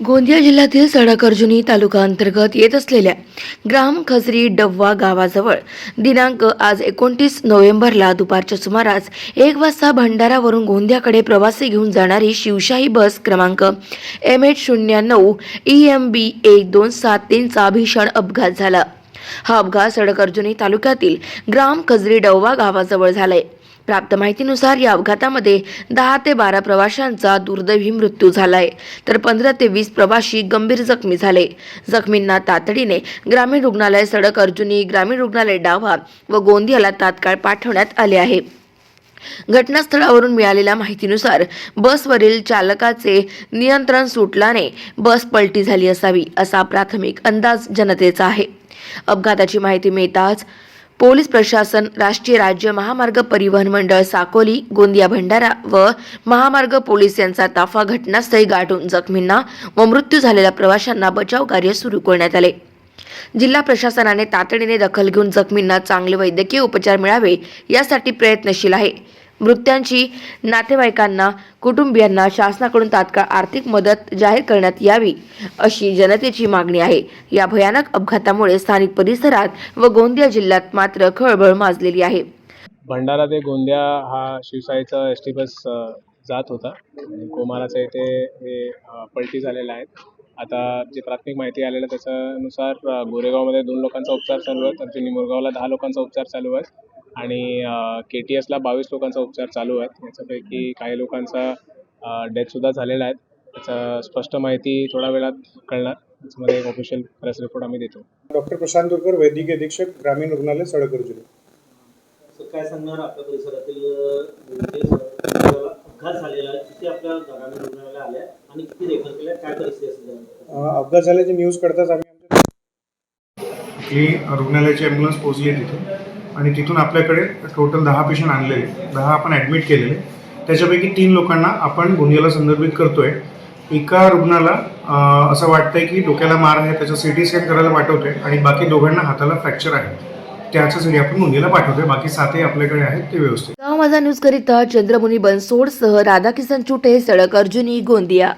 गोंदिया जिल्ह्यातील सडक अर्जुनी तालुका अंतर्गत येत असलेल्या ग्राम खजरी डव्वा गावाजवळ दिनांक आज एकोणतीस नोव्हेंबरला दुपारच्या सुमारास एक वाजता भंडारावरून गोंदियाकडे प्रवासी घेऊन जाणारी शिवशाही बस क्रमांक एम एच शून्य नऊ ई एम बी एक दोन सात तीनचा भीषण अपघात झाला. हा अपघात सडक अर्जुनी तालुक्यातील ग्राम खजरी डव्वा गावाजवळ झालाय. प्राप्त माहितीनुसार या अपघातामध्ये दहा ते बारा प्रवाशांचा दुर्दैवी मृत्यू झालाय. तर पंधरा ते वीस प्रवाशी गंभीर जखमी झाले. जखमींना तातडीने ग्रामीण रुग्णालय सडक अर्जुनी ग्रामीण रुग्णालय डावा व गोंदियाला तात्काळ पाठवण्यात आले आहे. घटनास्थळावरून मिळालेल्या माहितीनुसार बसवरील चालकाचे नियंत्रण सुटल्याने बस पलटी झाली असावी असा प्राथमिक अंदाज जनतेचा आहे. अपघाताची माहिती मिळताच पोलीस प्रशासन राष्ट्रीय राज्य महामार्ग परिवहन मंडळ साकोली गोंदिया भंडारा व महामार्ग पोलीस यांचा ताफा घटनास्थळी गाठून जखमींना व मृत्यू झालेल्या प्रवाशांना बचाव कार्य सुरू करण्यात आले. जिल्हा प्रशासनाने तातडीने दखल घेऊन जखमींना चांगले वैद्यकीय उपचार मिळावे यासाठी प्रयत्नशील आहे. मृत्यांची नातेवाईकांना कुटुंबियांना शासनाकडून तात्काळ आर्थिक मदत जाहीर करण्यात यावी अशी जनतेची मागणी आहे. या भयानक अपघातामुळे स्थानिक परिसरात व गोंदिया जिल्ह्यात मात्र खळबळ माजलेली आहे. भंडारा ते गोंदिया हा शिवसाईचा एस टी बस जात होता. कोमाराचा इथे हे पलटी झालेलं आहे आता जे प्राथमिक माहिती आलेलं त्याच्यानुसार गोरेगावमध्ये दोन लोकांचा उपचार चालू आहे. तर निमुरगावला दहा लोकांचा उपचार चालू आहे. आणि के टी एसला बावीस लोकांचा उपचार चालू आहे याच्यापैकी काही लोकांचा डेथसुद्धा झालेला आहे. त्याचा स्पष्ट माहिती थोड्या वेळात कळणार. त्याच्यामध्ये एक ऑफिशियल प्रेस रिपोर्ट आम्ही देतो. डॉक्टर प्रशांत दुरकर वैद्यकीय अधीक्षक ग्रामीण रुग्णालय सडक अर्जुनी सर काय सांगणार आपल्या परिसरातील अ, म्हणजे अपघात झालेला आहे. किती आपल्या ग्रामीण रुग्णालयाला आल्या आणि किती रेफर केल्या काय परिस्थिती असेल त्यानंतर? अं, अपघात झाल्याची न्यूज कळताच आम्ही आमच्या ही रुग्णालयाची ॲम्ब्युलन्स पोहोचली आहे तिथे. आणि तिथून आपल्याकडे टोटल दहा पेशंट आणलेले. दहा आपण ॲडमिट केलेले. त्याच्यापैकी तीन लोकांना आपण गोंदियाला संदर्भित करतोय. एका रुग्णाला असं वाटतंय की डोक्याला मार आहे त्याचं सी टी स्कॅन करायला पाठवतोय आणि बाकी दोघांना हाताला फ्रॅक्चर आहे. त्याच्यासाठी आपण गोंदियाला पाठवतोय. बाकी सातही आपल्याकडे आहेत ते व्यवस्थित. माझा न्यूज करिता चंद्रमुनी बनसोड सह राधाकिसन चुटे सडक अर्जुनी गोंदिया.